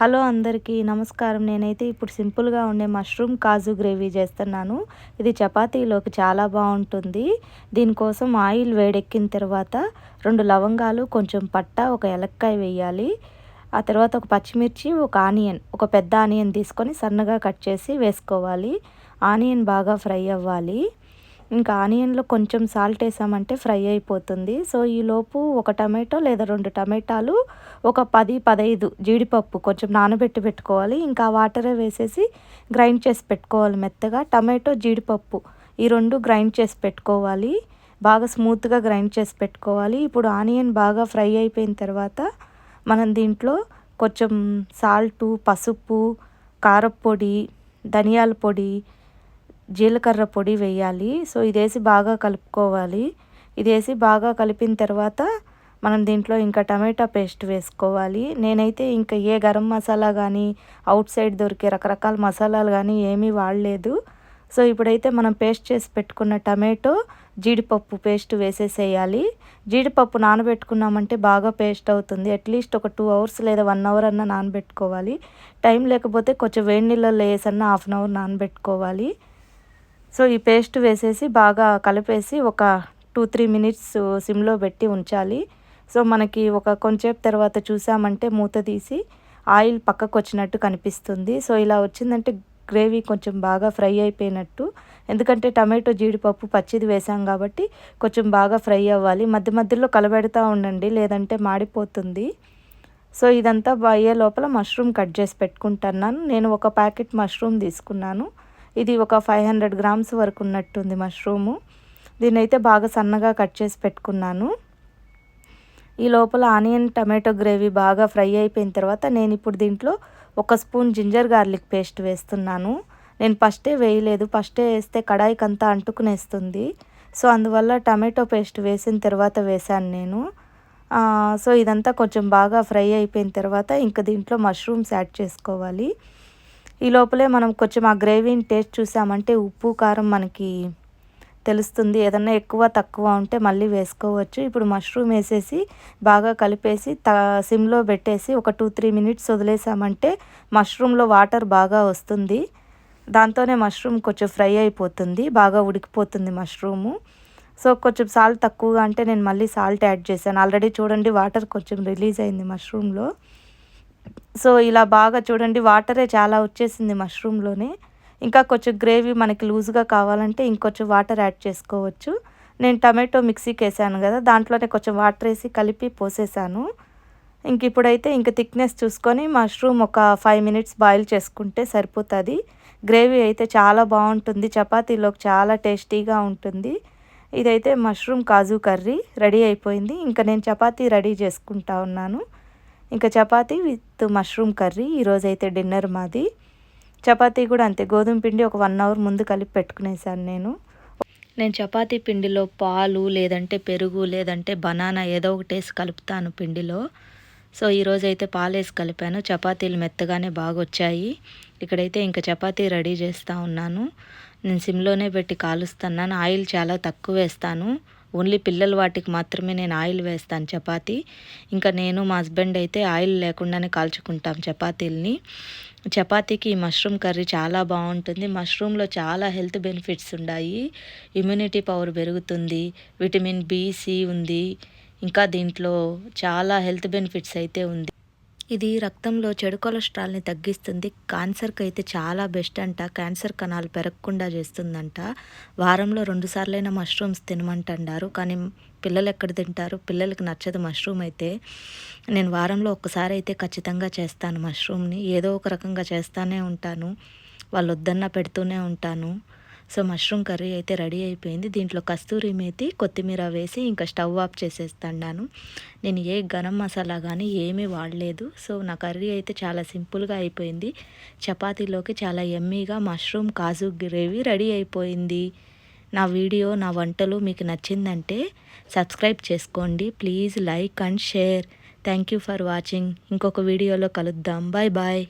Hello అందరికీ నమస్కారం. నేనైతే ఇప్పుడు సింపుల్గా ఉండే మష్రూమ్ కాజు గ్రేవీ చేస్తున్నాను. ఇది చపాతీలోకి చాలా బాగుంటుంది. దీనికోసం ఆయిల్ వేడెక్కిన తర్వాత రెండు లవంగాలు కొంచెం పట్ట ఒక ఎలక్కాయ వేయాలి. ఆ తర్వాత ఒక పచ్చిమిర్చి ఒక ఆనియన్ ఒక పెద్ద ఆనియన్ తీసుకొని సన్నగా కట్ చేసి వేసుకోవాలి. ఆనియన్ బాగా ఫ్రై అవ్వాలి. ఇంకా ఆనియన్లో కొంచెం సాల్ట్ వేసామంటే ఫ్రై అయిపోతుంది. సో ఈలోపు ఒక టమాటో లేదా రెండు టమాటాలు ఒక పది పదహైదు జీడిపప్పు కొంచెం నానబెట్టి పెట్టుకోవాలి. ఇంకా వాటరే వేసేసి గ్రైండ్ చేసి పెట్టుకోవాలి మెత్తగా. టమాటో జీడిపప్పు ఈ రెండు గ్రైండ్ చేసి పెట్టుకోవాలి. బాగా స్మూత్గా గ్రైండ్ చేసి పెట్టుకోవాలి. ఇప్పుడు ఆనియన్ బాగా ఫ్రై అయిపోయిన తర్వాత మనం దీంట్లో కొంచెం సాల్టు పసుపు కారపొడి ధనియాల పొడి జీలకర్ర పొడి వేయాలి. సో ఇది వేసి బాగా కలుపుకోవాలి. ఇది వేసి బాగా కలిపిన తర్వాత మనం దీంట్లో ఇంకా టమాటా పేస్ట్ వేసుకోవాలి. నేనైతే ఇంకా ఏ గరం మసాలా కానీ అవుట్ సైడ్ దొరికే రకరకాల మసాలాలు కానీ ఏమీ వాడలేదు. సో ఇప్పుడైతే మనం పేస్ట్ చేసి పెట్టుకున్న టమాటో జీడిపప్పు పేస్ట్ వేసేసేయాలి. జీడిపప్పు నానబెట్టుకున్నామంటే బాగా పేస్ట్ అవుతుంది. అట్లీస్ట్ ఒక టూ అవర్స్ లేదా వన్ అవర్ అన్న నానబెట్టుకోవాలి. టైం లేకపోతే కొంచెం వేడి నీళ్ళలో వేసన్నా హాఫ్ అన్ అవర్ నానబెట్టుకోవాలి. సో ఈ పేస్ట్ వేసేసి బాగా కలిపేసి ఒక టూ త్రీ మినిట్స్ సిమ్లో పెట్టి ఉంచాలి. సో మనకి ఒక కొంచెంసేపు తర్వాత చూసామంటే మూత తీసి ఆయిల్ పక్కకు వచ్చినట్టు కనిపిస్తుంది. సో ఇలా వచ్చిందంటే గ్రేవీ కొంచెం బాగా ఫ్రై అయిపోయినట్టు. ఎందుకంటే టమాటో జీడిపప్పు పచ్చిది వేసాం కాబట్టి కొంచెం బాగా ఫ్రై అవ్వాలి. మధ్య మధ్యలో కలబెడతా ఉండండి లేదంటే మాడిపోతుంది. సో ఇదంతా అయ్యే లోపల మష్రూమ్ కట్ చేసి పెట్టుకుంటున్నాను. నేను ఒక ప్యాకెట్ మష్రూమ్ తీసుకున్నాను. ఇది ఒక ఫైవ్ హండ్రెడ్ గ్రామ్స్ వరకు ఉన్నట్టుంది మష్రూము. దీన్ని అయితే బాగా సన్నగా కట్ చేసి పెట్టుకున్నాను. ఈ లోపల ఆనియన్ టమాటో గ్రేవీ బాగా ఫ్రై అయిపోయిన తర్వాత నేను ఇప్పుడు దీంట్లో ఒక స్పూన్ జింజర్ గార్లిక్ పేస్ట్ వేస్తున్నాను. నేను ఫస్టే వేయలేదు. ఫస్టే వేస్తే కడాయికి అంతా అంటుకునేస్తుంది. సో అందువల్ల టమాటో పేస్ట్ వేసిన తర్వాత వేశాను నేను. సో ఇదంతా కొంచెం బాగా ఫ్రై అయిపోయిన తర్వాత ఇంకా దీంట్లో మష్రూమ్స్ యాడ్ చేసుకోవాలి. ఈ లోపలే మనం కొంచెం ఆ గ్రేవీని టేస్ట్ చూసామంటే ఉప్పు కారం మనకి తెలుస్తుంది. ఏదన్నా ఎక్కువ తక్కువ ఉంటే మళ్ళీ వేసుకోవచ్చు. ఇప్పుడు మష్రూమ్ వేసేసి బాగా కలిపేసి త సిమ్లో పెట్టేసి ఒక టూ త్రీ మినిట్స్ వదిలేసామంటే మష్రూమ్లో వాటర్ బాగా వస్తుంది. దాంతోనే మష్రూమ్ కొంచెం ఫ్రై అయిపోతుంది. బాగా ఉడికిపోతుంది మష్రూము. సో కొంచెం సాల్ట్ తక్కువగా అంటే నేను మళ్ళీ సాల్ట్ యాడ్ చేశాను. ఆల్రెడీ చూడండి వాటర్ కొంచెం రిలీజ్ అయింది మష్రూమ్లో. సో ఇలా బాగా చూడండి వాటరే చాలా వచ్చేసింది మష్రూమ్లోనే. ఇంకా కొంచెం గ్రేవీ మనకి లూజ్గా కావాలంటే ఇంకొంచెం వాటర్ యాడ్ చేసుకోవచ్చు. నేను టమాటో మిక్సీకి వేసాను కదా దాంట్లోనే కొంచెం వాటర్ వేసి కలిపి పోసేసాను. ఇంక ఇప్పుడైతే ఇంక థిక్నెస్ చూసుకొని మష్రూమ్ ఒక ఫైవ్ మినిట్స్ బాయిల్ చేసుకుంటే సరిపోతుంది. గ్రేవీ అయితే చాలా బాగుంటుంది చపాతీలోకి చాలా టేస్టీగా ఉంటుంది. ఇదైతే మష్రూమ్ కాజు కర్రీ రెడీ అయిపోయింది. ఇంకా నేను చపాతీ రెడీ చేసుకుంటా ఉన్నాను. ఇంకా చపాతీ విత్ మష్రూమ్ కర్రీ ఈరోజైతే డిన్నర్ మాది. చపాతీ కూడా అంతే. గోధుమ పిండి ఒక వన్ అవర్ ముందు కలిపి పెట్టుకునేసాను నేను. నేను చపాతీ పిండిలో పాలు లేదంటే పెరుగు లేదంటే బనానా ఏదో ఒకటి వేసి కలుపుతాను పిండిలో. సో ఈరోజైతే వేసి కలిపాను. చపాతీలు మెత్తగానే బాగా వచ్చాయి. ఇక్కడైతే ఇంకా చపాతీ రెడీ చేస్తూ ఉన్నాను. నేను సిమ్లోనే పెట్టి కాలుస్తున్నాను. ఆయిల్ చాలా తక్కువ వేస్తాను. ఓన్లీ పిల్లల వాటికి మాత్రమే నేను ఆయిల్ వేస్తాను చపాతి. ఇంకా నేను మా హస్బెండ్ అయితే ఆయిల్ లేకుండానే కాల్చుకుంటాం చపాతీల్ని. చపాతీకి ఈ మష్రూమ్ కర్రీ చాలా బాగుంటుంది. మష్రూమ్లో చాలా హెల్త్ బెనిఫిట్స్ ఉన్నాయి ఇమ్యూనిటీ పవర్ పెరుగుతుంది. విటమిన్ బి సి ఉంది. ఇంకా దీంట్లో చాలా హెల్త్ బెనిఫిట్స్ అయితే ఉంది. ఇది రక్తంలో చెడు కొలెస్ట్రాల్ని తగ్గిస్తుంది. క్యాన్సర్కి అయితే చాలా బెస్ట్ అంట క్యాన్సర్ కణాలు పెరగకుండా చేస్తుందంట. వారంలో రెండు సార్లైనా మష్రూమ్స్ తినమంటారు కానీ పిల్లలు ఎక్కడ తింటారు? పిల్లలకి నచ్చదు మష్రూమ్ అయితే. నేను వారంలో ఒక్కసారి అయితే ఖచ్చితంగా చేస్తాను మష్రూమ్ని. ఏదో ఒక రకంగా చేస్తూనే ఉంటాను. వాళ్ళు వద్దన్నా పెడుతూనే ఉంటాను. సో మష్రూమ్ కర్రీ అయితే రెడీ అయిపోయింది. దీంట్లో కస్తూరి మేతి కొత్తిమీర వేసి ఇంకా స్టవ్ ఆఫ్ చేసేస్తాను నేను ఏ గరం మసాలా కానీ ఏమీ వాడలేదు. సో నా కర్రీ అయితే చాలా సింపుల్గా అయిపోయింది. చపాతీలోకి చాలా ఎమ్మీగా మష్రూమ్ కాజు గ్రేవీ రెడీ అయిపోయింది. నా వీడియో నా వంటలు మీకు నచ్చిందంటే సబ్స్క్రైబ్ చేసుకోండి. Please like and share. Thank you for watching. ఇంకొక వీడియోలో కలుద్దాం. Bye bye